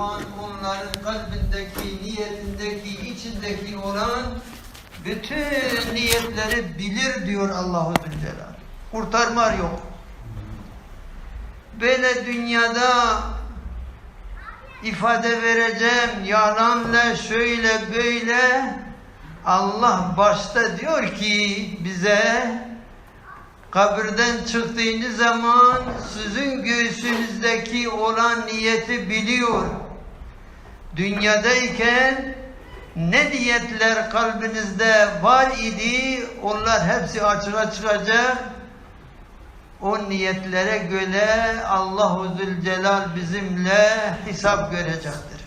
zaman onların kalbindeki, niyetindeki, içindeki olan bütün niyetleri bilir diyor Allahu Zülcelal. Kurtarma yok. Böyle dünyada ifade vereceğim yalanla şöyle böyle Allah başta diyor ki bize kabirden çıktığınız zaman sizin göğsünüzdeki olan niyeti biliyor. Dünyadayken ne niyetler kalbinizde var idi onlar hepsi açığa çıkacak. O niyetlere göre Allahu Zülcelal bizimle hesap görecektir.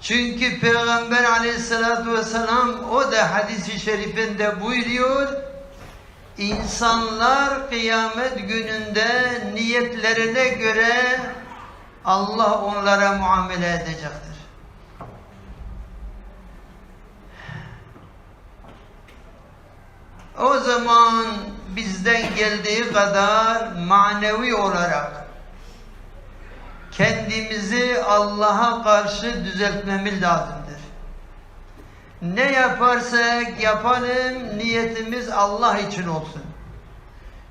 Çünkü Peygamber aleyhissalatü vesselam o da hadisi şerifinde buyuruyor. İnsanlar kıyamet gününde niyetlerine göre Allah onlara muamele edecektir. O zaman bizden geldiği kadar manevi olarak kendimizi Allah'a karşı düzeltmemiz lazımdır. Ne yaparsak yapalım niyetimiz Allah için olsun.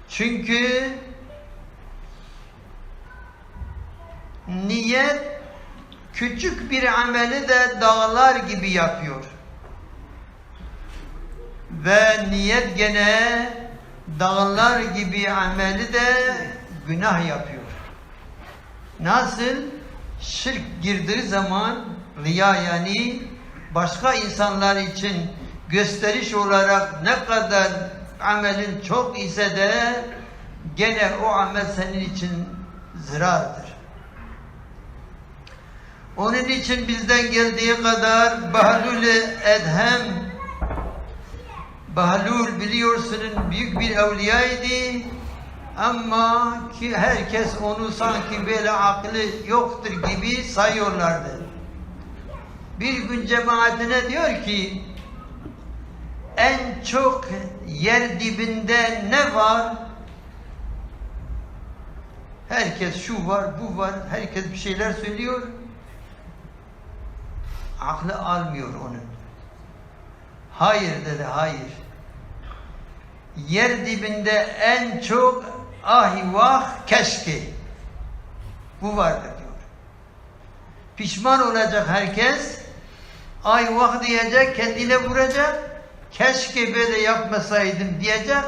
Çünkü niyet küçük bir ameli de dağlar gibi yapıyor. Ve niyet gene dağlar gibi ameli de günah yapıyor. Nasıl? Şirk girdiği zaman riya yani başka insanlar için gösteriş olarak ne kadar amelin çok ise de gene o amel senin için zirardır. Onun için bizden geldiği kadar Bahlul Edhem Bahlul biliyorsunuz büyük bir evliyaydı ama ki herkes onu sanki böyle aklı yoktur gibi sayıyorlardı. Bir gün cemaatine diyor ki en çok yer dibinde ne var? Herkes şu var, bu var, herkes bir şeyler söylüyor. Aklı almıyor onun. Hayır dedi, hayır. Yer dibinde en çok ahi vah keşke. Bu vardır diyor. Pişman olacak herkes. Ay vah diyecek, kendine vuracak. Keşke böyle yapmasaydım diyecek.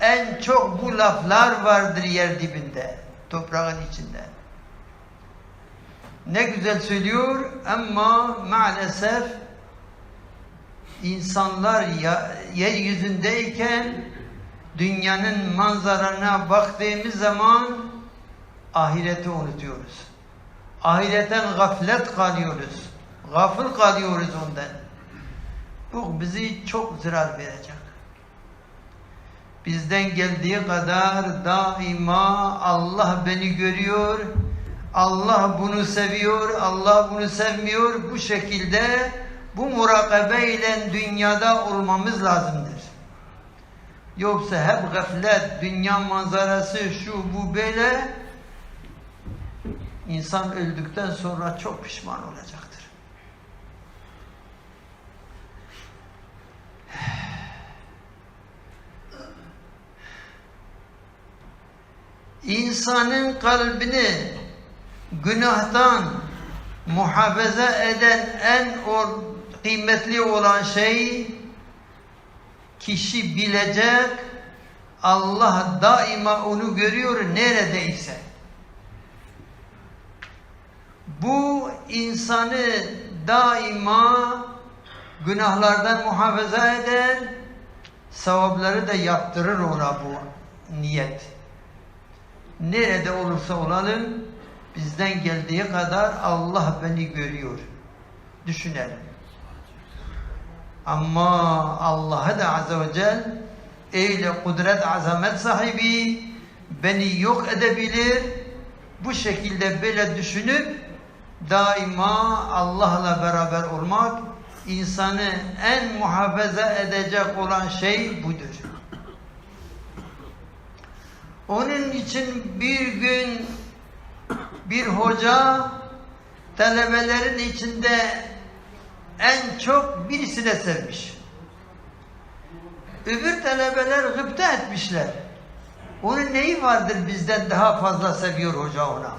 En çok bu laflar vardır yer dibinde. Toprağın içinde. Ne güzel söylüyor ama maalesef insanlar yeryüzündeyken dünyanın manzarana baktığımız zaman ahireti unutuyoruz. Ahiretten gaflet kalıyoruz. Gafıl kalıyoruz ondan. Bu bizi çok zarar verecek. Bizden geldiği kadar daima Allah beni görüyor, Allah bunu seviyor, Allah bunu sevmiyor. Bu şekilde bu murakabe ile dünyada olmamız lazımdır. Yoksa hep gaflet, dünya manzarası, şu bu böyle insan öldükten sonra çok pişman olacaktır. İnsanın kalbini günahtan muhafaza eden en kıymetli olan şey kişi bilecek Allah daima onu görüyor neredeyse. Bu insanı daima günahlardan muhafaza eder, sevapları da yaptırır ona bu niyet. Nerede olursa olalım, bizden geldiği kadar Allah beni görüyor. Düşünelim. Ama Allah'ı da azze ve cel eyle kudret azamet sahibi beni yok edebilir. Bu şekilde böyle düşünüp daima Allah'la beraber olmak insanı en muhafaza edecek olan şey budur. Onun için bir gün bir hoca talebelerin içinde en çok birisine sevmiş. Öbür talebeler gıpta etmişler. Onun neyi vardır bizden daha fazla seviyor hoca ona?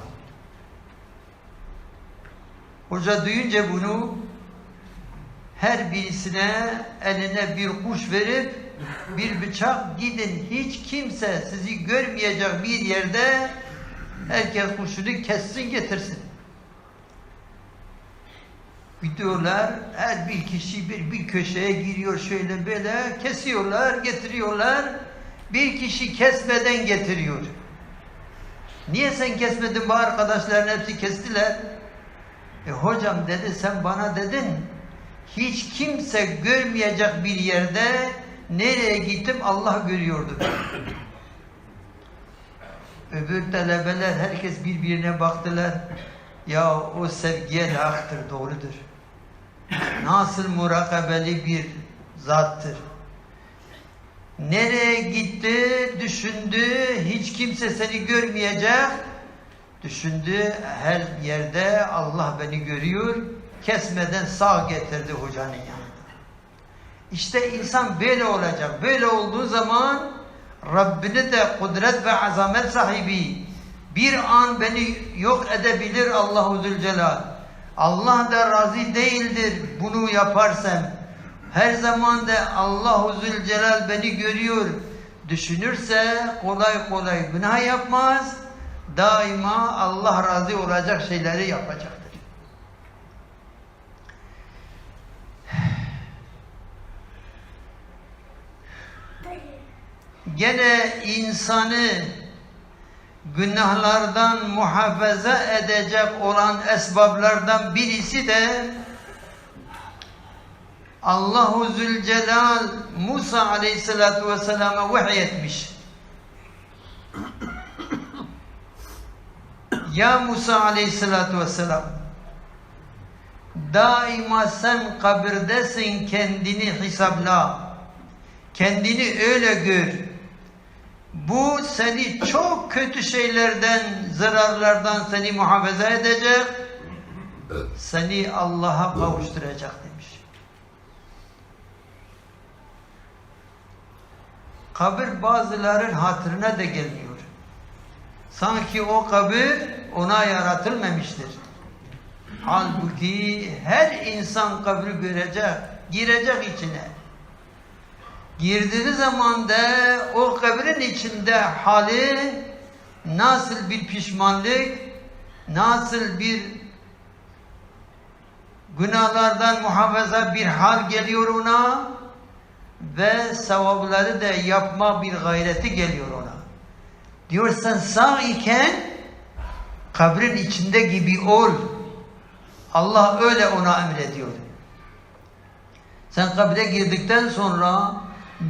Hoca duyunca bunu her birisine eline bir kuş verip bir bıçak gidin hiç kimse sizi görmeyecek bir yerde herkes kuşunu kessin getirsin. Gidiyorlar her bir kişi bir, bir köşeye giriyor şöyle böyle kesiyorlar getiriyorlar bir kişi kesmeden getiriyor. Niye sen kesmedin bu arkadaşların hepsi kestiler. E hocam dedi sen bana dedin hiç kimse görmeyecek bir yerde nereye gittim Allah görüyordu. Öbür talebeler herkes birbirine baktılar. Ya o sevgiye layıktır, doğrudur. Nasıl murakabeli bir zattır. Nereye gitti, düşündü, hiç kimse seni görmeyecek. Düşündü, her yerde Allah beni görüyor. Kesmeden sağ getirdi hocanın yanına. İşte insan böyle olacak. Böyle olduğu zaman Rabbini de kudret ve azamet sahibi bir an beni yok edebilir Allahu Zülcelal. Allah da razı değildir bunu yaparsam. Her zaman da Allahu Zülcelal beni görüyor. Düşünürse kolay kolay günah yapmaz. Daima Allah razı olacak şeyleri yapacaktır. Gene insanı günahlardan muhafaza edecek olan esbablardan birisi de Allahu Zülcelal Musa Aleyhisselatü Vesselam'a vahyetmiş. Ya Musa Aleyhisselatü Vesselam daima sen kabirdesin kendini hesapla. Kendini öyle gör. Bu seni çok kötü şeylerden, zararlardan seni muhafaza edecek. Seni Allah'a kavuşturacak demiş. Kabir bazıların hatırına da gelmiyor. Sanki o kabir ona yaratılmamıştır. Halbuki her insan kabri görecek, girecek içine. Girdiği zaman da o kabrin içinde hali nasıl bir pişmanlık, nasıl bir günahlardan muhafaza bir hal geliyor ona ve sevapları da yapma bir gayreti geliyor ona. Diyor sen sağ iken kabrin içinde gibi ol. Allah öyle ona emrediyor. Sen kabre girdikten sonra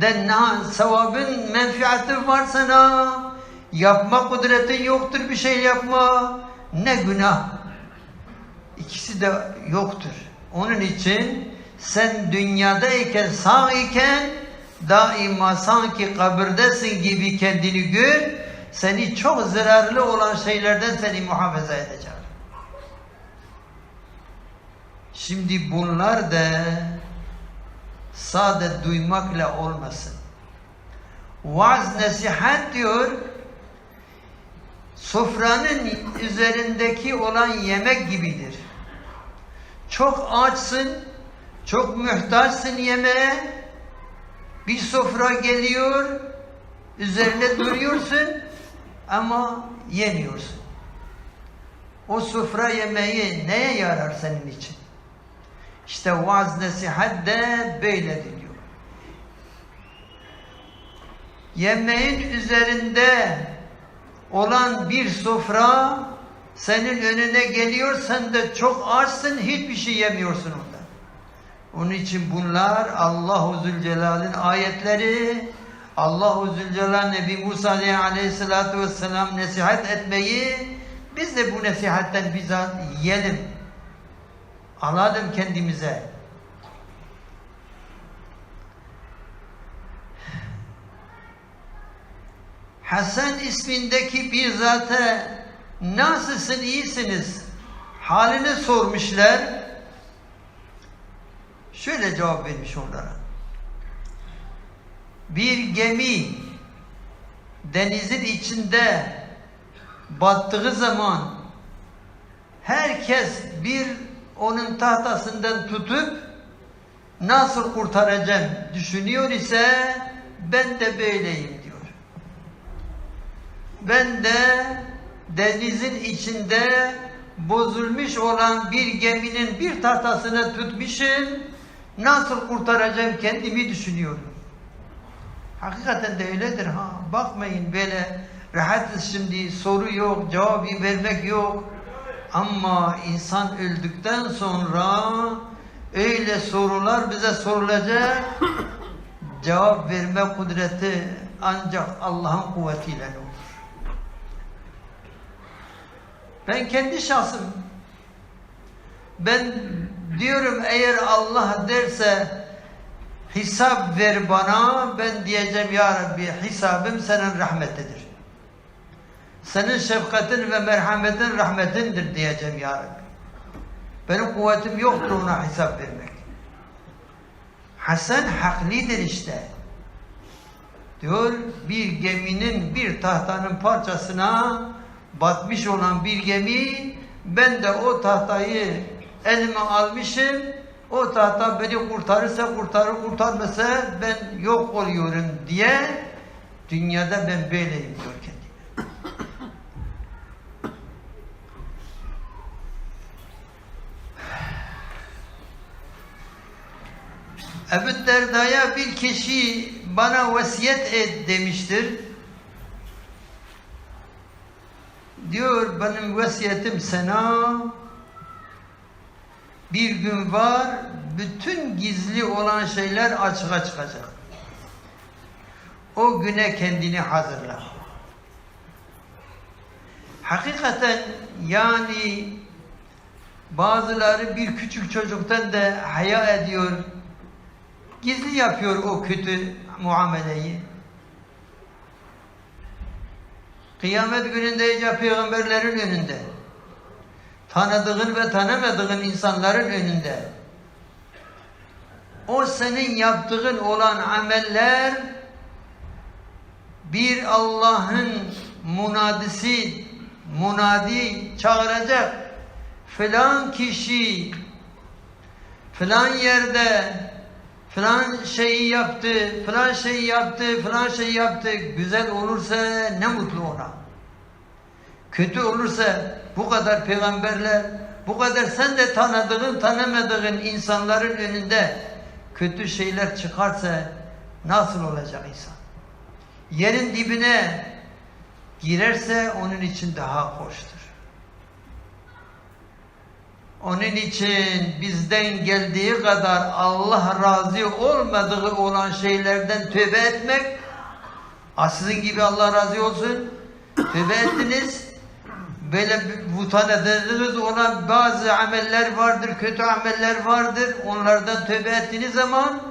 denna sevabın menfiatı var sana. Yapma kudretin yoktur bir şey yapma. Ne günah. İkisi de yoktur. Onun için sen dünyadayken sağ iken daima sanki kabirdesin gibi kendini gör. Seni çok zararlı olan şeylerden seni muhafaza edecek. Şimdi bunlar da sade duymakla olmasın. Vaaz nasihat diyor, sofranın üzerindeki olan yemek gibidir. Çok açsın, çok muhtaçsın yemeğe, bir sofra geliyor, üzerine duruyorsun ama yemiyorsun. O sofra yemeği neye yarar senin için? İşte vaaz nasihat de böyledir diyor. Yemeğin üzerinde olan bir sofra senin önüne geliyor, sen de çok açsın, hiçbir şey yemiyorsun ondan. Onun için bunlar Allahu Zülcelal'in ayetleri, Allahu Zülcelal Nebi Musa Aleyhisselatü Vesselam nasihat etmeyi biz de bu nasihatten bizzat yiyelim. Alalım kendimize. Hasan ismindeki bir zata nasılsın iyisiniz halini sormuşlar. Şöyle cevap vermiş onlara. Bir gemi denizin içinde battığı zaman herkes bir onun tahtasından tutup nasıl kurtaracağım düşünüyor ise ben de böyleyim diyor. Ben de denizin içinde bozulmuş olan bir geminin bir tahtasını tutmuşum. Nasıl kurtaracağım kendimi düşünüyorum. Hakikaten de öyledir ha. Bakmayın böyle rahatız şimdi soru yok, cevabı vermek yok. Ama insan öldükten sonra öyle sorular bize sorulacak. Cevap verme kudreti ancak Allah'ın kuvvetiyle olur. Ben kendi şahsım ben diyorum eğer Allah derse hesap ver bana ben diyeceğim ya Rabbi hesabım senin rahmetidir. Senin şefkatin ve merhametin rahmetindir diyeceğim ya Rabbi. Benim kuvvetim yoktur ona hesap vermek. Hasan haklidir işte. Diyor bir geminin bir tahtanın parçasına batmış olan bir gemi ben de o tahtayı elime almışım o tahta beni kurtarırsa kurtarır kurtarmasa ben yok oluyorum diye dünyada ben böyleyim diyor kendine. Ebu Derda'ya bir kişi bana vasiyet et demiştir. Diyor benim vasiyetim sana bir gün var bütün gizli olan şeyler açığa çıkacak. O güne kendini hazırla. Hakikaten yani bazıları bir küçük çocuktan da haya ediyor. Gizli yapıyor o kötü muameleyi. Kıyamet gününde iyice peygamberlerin önünde. Tanıdığın ve tanımadığın insanların önünde. O senin yaptığın olan ameller bir Allah'ın munadisi munadi çağıracak filan kişi filan yerde filan şeyi yaptı, filan şeyi yaptı, filan şeyi yaptı. Güzel olursa ne mutlu ona. Kötü olursa bu kadar peygamberler, bu kadar sen de tanıdığın, tanımadığın insanların önünde kötü şeyler çıkarsa nasıl olacak insan? Yerin dibine girerse onun için daha hoştur. Onun için bizden geldiği kadar Allah razı olmadığı olan şeylerden tövbe etmek, sizin gibi Allah razı olsun, tövbe ettiniz, böyle vutan edildiğiniz olan bazı ameller vardır, kötü ameller vardır, onlardan tövbe ettiğiniz zaman,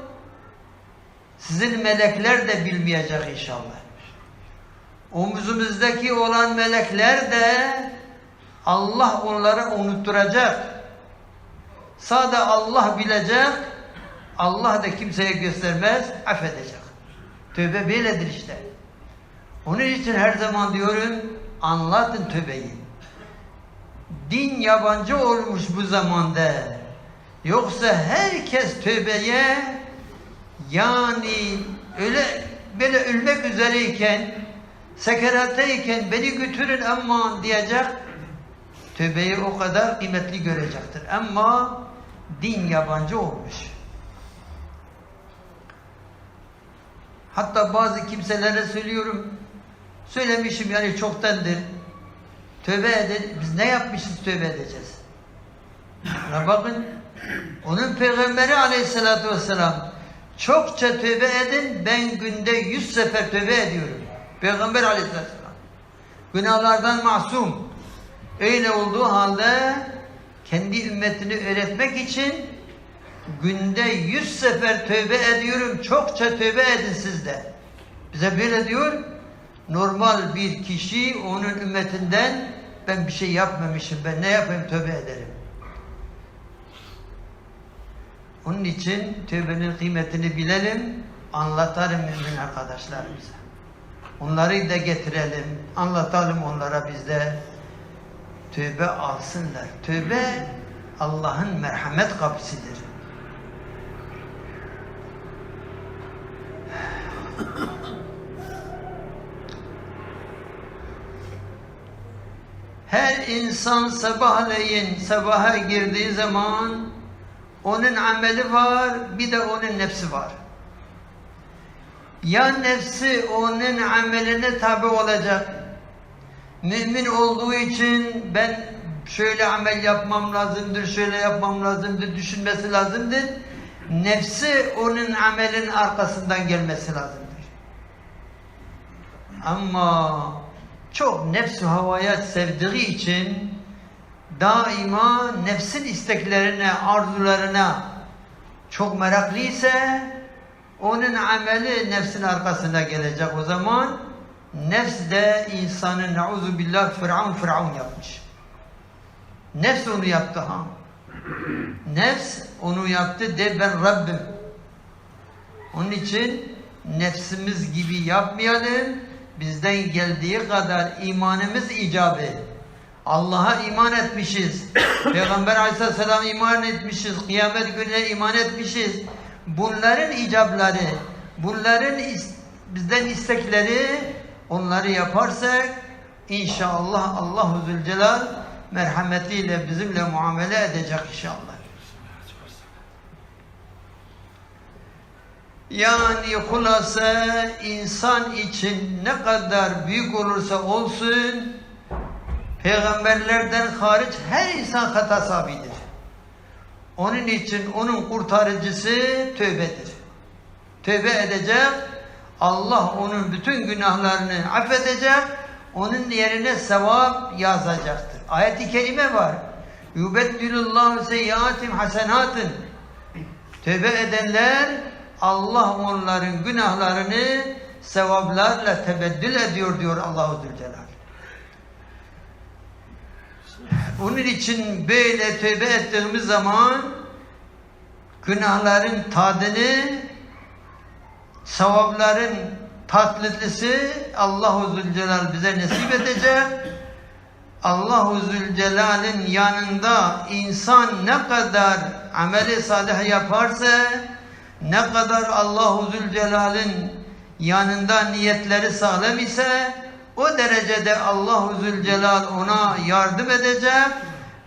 sizin melekler de bilmeyecek inşallah. Omuzumuzdaki olan melekler de Allah onları unutturacak. Sade Allah bilecek, Allah da kimseye göstermez, affedecek. Tövbe böyledir işte. Onun için her zaman diyorum, anlatın tövbeyi. Din yabancı olmuş bu zamanda. Yoksa herkes tövbeye, yani öyle böyle ölmek üzereyken, sekerattayken beni götürün aman diyecek, tövbeyi o kadar kıymetli görecektir. Ama din yabancı olmuş. Hatta bazı kimselere söylüyorum, söylemişim yani çoktandır. Tövbe edin, biz ne yapmışız tövbe edeceğiz. Buna bakın, onun peygamberi aleyhissalatü vesselam çokça tövbe edin, ben günde yüz sefer tövbe ediyorum. Peygamber aleyhissalatü vesselam. Günahlardan masum. Öyle olduğu halde kendi ümmetini öğretmek için günde yüz sefer tövbe ediyorum. Çokça tövbe edin siz de. Bize böyle diyor. normal bir kişi onun ümmetinden ben bir şey yapmamışım ben ne yapayım tövbe ederim. Onun için tövbenin kıymetini bilelim, anlatalım mümin arkadaşlarımıza. Onları da getirelim, anlatalım onlara biz de tövbe alsınlar. Tövbe Allah'ın merhamet kapısıdır. Her insan sabahleyin sabaha girdiği zaman onun ameli var, bir de onun nefsi var. Ya nefsi onun ameline tabi olacak. Mümin olduğu için ben şöyle amel yapmam lazımdır, şöyle yapmam lazımdır, düşünmesi lazımdır. Nefsi onun amelin arkasından gelmesi lazımdır. Ama çok nefs havaya sevdiği için daima nefsin isteklerine, arzularına çok meraklı ise onun ameli nefsin arkasına gelecek o zaman nefs de insanı nauzu billah firavun firavun yapmış. Nefs onu yaptı ha. Nefs onu yaptı de ben Rabbim. Onun için nefsimiz gibi yapmayalım. Bizden geldiği kadar imanımız icabı. Allah'a iman etmişiz. Peygamber aleyhisselam iman etmişiz. Kıyamet gününe iman etmişiz. Bunların icabları, bunların is- bizden istekleri onları yaparsak inşallah Allahu Zülcelal merhametiyle bizimle muamele edecek inşallah. Yani hulasa insan için ne kadar büyük olursa olsun peygamberlerden hariç her insan hata sahibidir. Onun için onun kurtarıcısı tövbedir. Tövbe edecek, Allah onun bütün günahlarını affedecek, onun yerine sevap yazacaktır. Ayet-i kerime var. Yubeddilullahu seyyiatim hasenatın. Tövbe edenler Allah onların günahlarını sevaplarla tebeddül ediyor diyor Allahu Zülcelal. Onun için böyle tövbe ettiğimiz zaman günahların tadını sevapların tatlılısı Allahu Zülcelal bize nasip edecek. Allahu Zülcelal'in yanında insan ne kadar ameli salih yaparsa ne kadar Allahu Zülcelal'in yanında niyetleri sağlam ise o derecede Allahu Zülcelal ona yardım edecek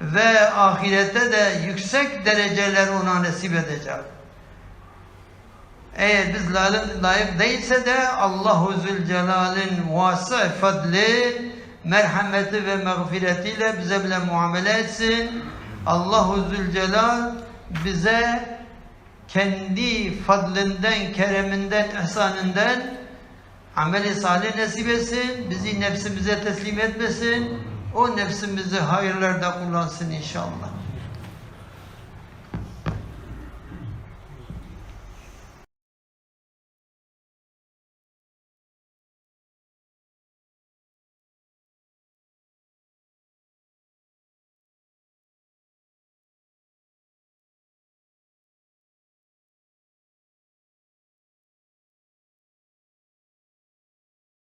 ve ahirette de yüksek dereceler ona nasip edecek. Eğer biz layık, değilse de Allahu Zülcelal'in vası fadli, merhameti ve mağfiretiyle bize bile muamele etsin. Allahu Zülcelal bize kendi fadlinden, kereminden, ihsanından ameli salih nasip etsin. Bizi nefsimize teslim etmesin. O nefsimizi hayırlarda kullansın inşallah.